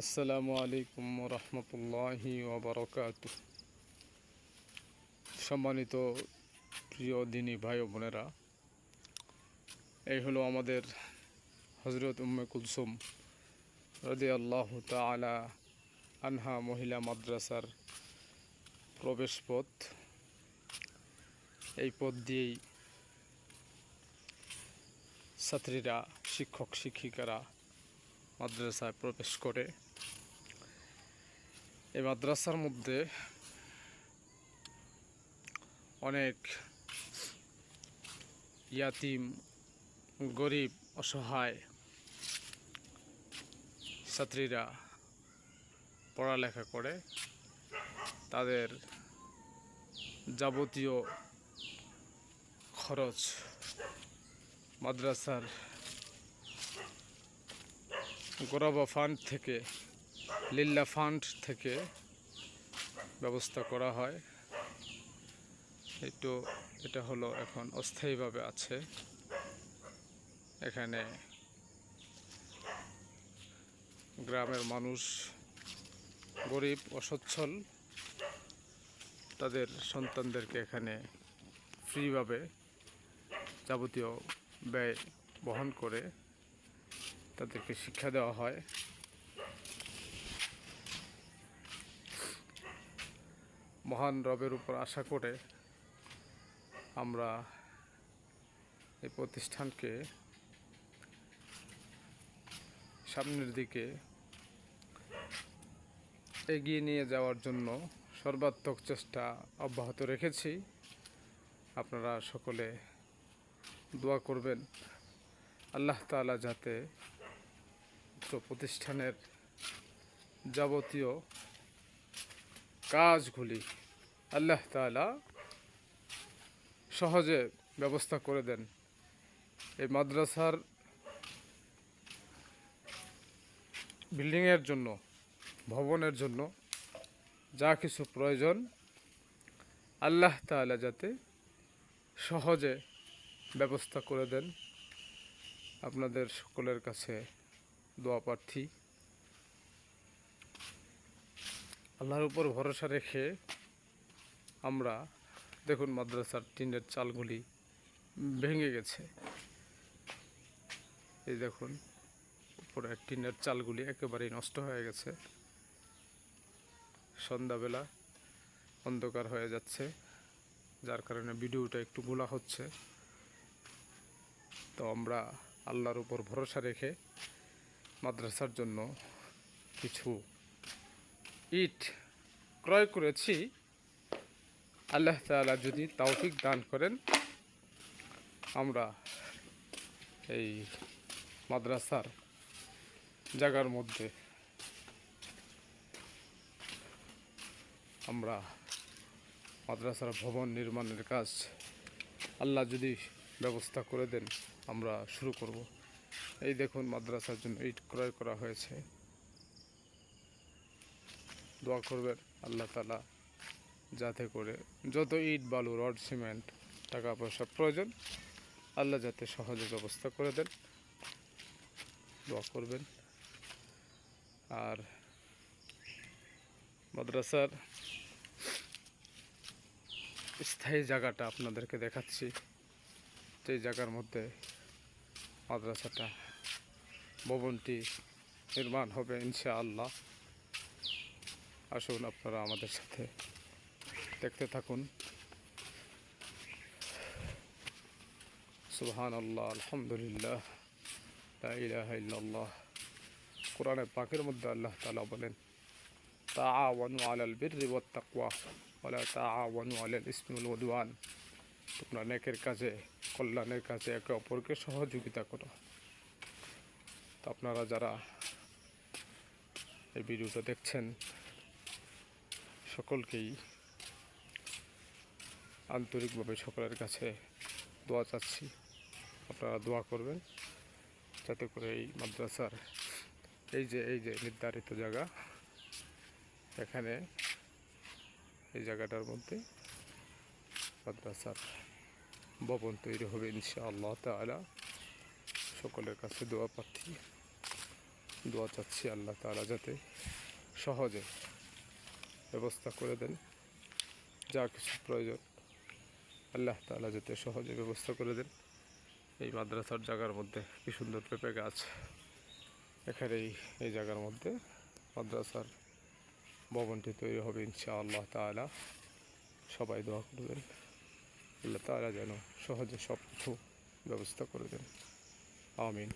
আসসালামু আলাইকুম রহমতুল্লাহি ওবরকাত। সম্মানিত প্রিয় দিনী ভাই বোনেরা, এই হলো আমাদের হজরত উম্মে কুলসুম রদি আল্লাহ তালা আনহা মহিলা মাদ্রাসার প্রবেশ পথ এই পথ দিয়েই ছাত্রীরা, শিক্ষক, শিক্ষিকারা মাদ্রাসায় প্রবেশ করে। এই মাদ্রাসার মধ্যে অনেক ইয়াতিম, গরিব, অসহায় ছাত্রীরা পড়ালেখা করে। তাদের যাবতীয় খরচ মাদ্রাসার গোরাবা ফান্ড থেকে লিল্লা ফান্ড থেকে ব্যবস্থা করা হয়। একটু এটা হলো এখন অস্থায়ীভাবে আছে। এখানে গ্রামের মানুষ গরিব, অসচ্ছল, তাদের সন্তানদেরকে এখানে ফ্রিভাবে যাবতীয় ব্যয় বহন করে তাদেরকে শিক্ষা দেওয়া হয়। মহান রবের উপর আশা করে আমরা এই প্রতিষ্ঠানকে সামনের দিকে এগিয়ে নিয়ে যাওয়ার জন্য সর্বাত্মক চেষ্টা অব্যাহত রেখেছি। আপনারা সকলে দোয়া করবেন। আল্লাহ তাআলা যাতে উক্ত প্রতিষ্ঠানের যাবতীয় কাজগুলি আল্লাহ তাআলা সহজে ব্যবস্থা করে দেন। এই মাদ্রাসার বিল্ডিংয়ের জন্য, ভবনের জন্য যা কিছু প্রয়োজন, আল্লাহ তাআলা যাতে সহজে ব্যবস্থা করে দেন। আপনাদের সকলের কাছে দোয়া প্রার্থী। আল্লাহর উপর ভরসা রেখে আমরা, দেখুন মাদ্রাসার টিনের চালগুলি ভেঙে গেছে। এই দেখুন, উপরে টিনের চালগুলি একেবারেই নষ্ট হয়ে গেছে। সন্ধ্যাবেলা অন্ধকার হয়ে যাচ্ছে, যার কারণে ভিডিওটা একটু গোলা হচ্ছে। তো আমরা আল্লাহর উপর ভরসা রেখে মাদ্রাসার জন্য কিছু ইট ক্রয় করেছি। আল্লাহ তাআলা যদি তৌফিক দান করেন, আমরা এই মাদ্রাসার জায়গার মধ্যে আমরা মাদ্রাসার ভবন নির্মাণের কাজ আল্লাহ যদি ব্যবস্থা করে দেন, আমরা শুরু করব। এই দেখুন, মাদ্রাসার জন্য ইট ক্রয় করা হয়েছে। দোয়া করবেন আল্লাহ তালা যাতে করে যত ইট, বালু, রড, সিমেন্ট, টাকা পয়সা প্রয়োজন, আল্লাহ যাতে সহজে ব্যবস্থা করে দেন। দোয়া করবেন। আর মাদ্রাসার স্থায়ী জায়গাটা আপনাদেরকে দেখাচ্ছি। যে জায়গার মধ্যে মাদ্রাসাটা, ভবনটি নির্মাণ হবে ইনশাআল্লাহ। আসুন আপনারা আমাদের সাথে দেখতে থাকুন। সুবহান আল্লাহ আলহামদুলিল্লাহ ইল্লাল্লাহ। কোরআনে পাকের মধ্যে আল্লাহ তাআলা বলেন, তাআওয়ানু আলাল বীর ওয়াত তাকওয়া, ওয়ালা তাআওয়ানু আলাল ইসমি ওয়াল উদওয়ান। তোমরা নেকের কাজে কল্যাণের কাজে একে অপরকে সহযোগিতা করো। তো আপনারা যারা এই ভিডিওটা দেখছেন, সকলকেই আন্তরিকভাবে সকলের কাছে দোয়া চাচ্ছি। আপনারা দোয়া করবেন যাতে করে এই মাদ্রাসার এই যে এই যে নির্ধারিত জায়গা, এখানে এই জায়গাটার মধ্যে মাদ্রাসার ভবন তৈরি হবে ইনশাআল্লাহ তাআলা। সকলের কাছে দোয়া প্রার্থী। দোয়া চাচ্ছি আল্লাহ তালা যাতে সহজে ব্যবস্থা করে দেন। যা কিছু প্রয়োজন আল্লাহ তালা যাতে সহজে ব্যবস্থা করে দেন। এই মাদ্রাসার জায়গার মধ্যে কি সুন্দর পেঁপে গাছ। এখানেই এই জায়গার মধ্যে মাদ্রাসার ভবনটি তৈরি হবে ইনশা আল্লাহ তালা সবাই দোয়া করবেন। আল্লাহ তারা যেন সহজে সব কিছু ব্যবস্থা করে দেন। আমিন।